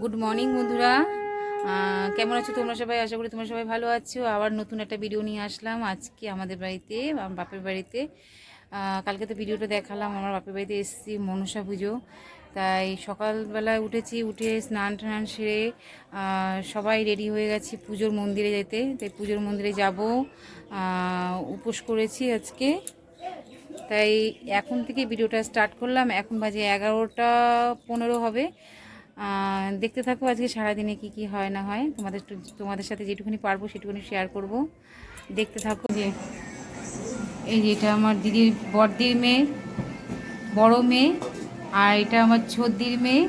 Good morning বন্ধুরা। কেমন আছো তোমরা সবাই? আশা করি তোমরা সবাই ভালো আছো। আবার নতুন একটা ভিডিও নিয়ে আসলাম আজকে আমাদের বাড়িতে বাপের বাড়িতে। কালকে তো ভিডিওটা দেখালাম, আমার বাপের বাড়িতে এসেছি মনসা পুজো। তাই সকালবেলায় উঠেছি, উঠে স্নান টান সেরে সবাই রেডি হয়ে গেছি পুজোর মন্দিরে যেতে। তাই পুজোর মন্দিরে যাব। উপোস করেছি আজকে। তাই এখন থেকে ভিডিওটা স্টার্ট করলাম। এখন বাজে এগারোটা পনেরো হবে। দেখতে থাকো আজকে সারাদিনে কি কি হয় না হয়। তোমাদের তোমাদের সাথে যেটুকুনি পারব সেটুকুনি শেয়ার করব। দেখতে থাকো যে এই যে এটা আমার দিদির বড়দির মেয়ে, বড় মেয়ে, আর এটা আমার ছোদ্দির মেয়ে,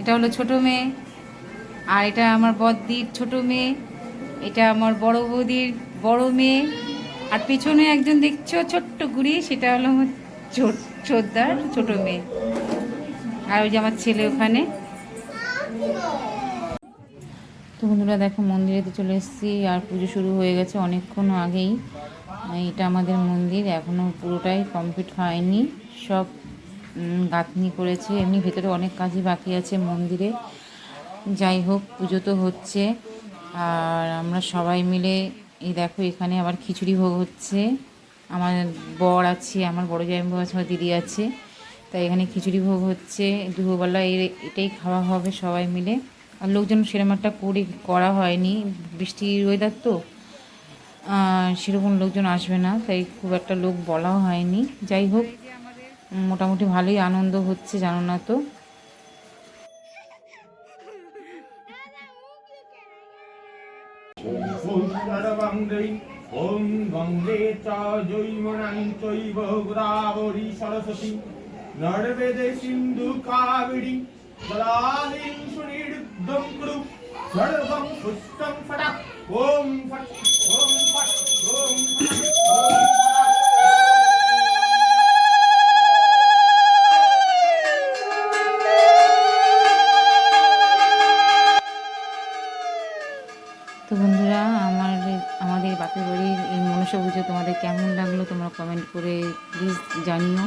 এটা হলো ছোট মেয়ে, আর এটা আমার বদ্দির ছোট মেয়ে, এটা আমার বড় বৌদির বড় মেয়ে, আর পেছনে একজন দেখছ ছোট্ট গুড়ি, সেটা হলো আমার চোদ্দার ছোট মেয়ে। আর ওই যে আমার ছেলে ওখানে। তো বন্ধুরা দেখো, মন্দিরেতে চলে এসেছি। আর পুজো শুরু হয়ে গেছে অনেকক্ষণ আগেই। এটা আমাদের মন্দির এখনও পুরোটাই কমপ্লিট হয়নি। সব গাঁথনি করেছে। এমনি ভেতরে অনেক কাজই বাকি আছে মন্দিরে। যাই হোক, পুজো তো হচ্ছে। আর আমরা সবাই মিলে, এই দেখো, এখানে আবার খিচুড়ি ভোগ হচ্ছে। আমার বর আছে, আমার বড় জামাইবাবু আছে, আমার দিদি আছে। তাই এখানে খিচুড়ি ভোগ হচ্ছে। দুপুরবেলা এই এটাই খাওয়া হবে সবাই মিলে। আর লোকজন সেরকম একটা করে করা হয়নি। বৃষ্টির ওয়েদার তো। সেরকম লোকজন আসবে না, তাই খুব একটা লোক বলাও হয়নি। যাই হোক, মোটামুটি ভালোই আনন্দ হচ্ছে, জানো না তো? ওম বন্দে চ জৈমনাং চৈব সরস্বতী। நடுவெதை তো বন্ধুরা আমার আমাদের বাপের বাড়ির এই মনসা পুজো তোমাদের কেমন লাগল তোমরা কমেন্ট করে প্লিজ জানিও।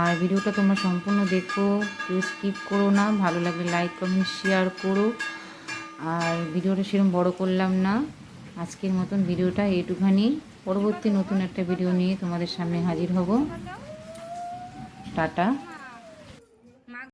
আর ভিডিওটা তোমরা সম্পূর্ণ দেখো, কেউ স্কিপ করো না, ভালো লাগলে লাইক কমেন্ট শেয়ার করো। আর ভিডিওটা সেরকম বড় করলাম না। আজকের মতন ভিডিওটা এইটুখানি। পরবর্তী নতুন একটা ভিডিও নিয়ে তোমাদের সামনে হাজির হব। টাটা।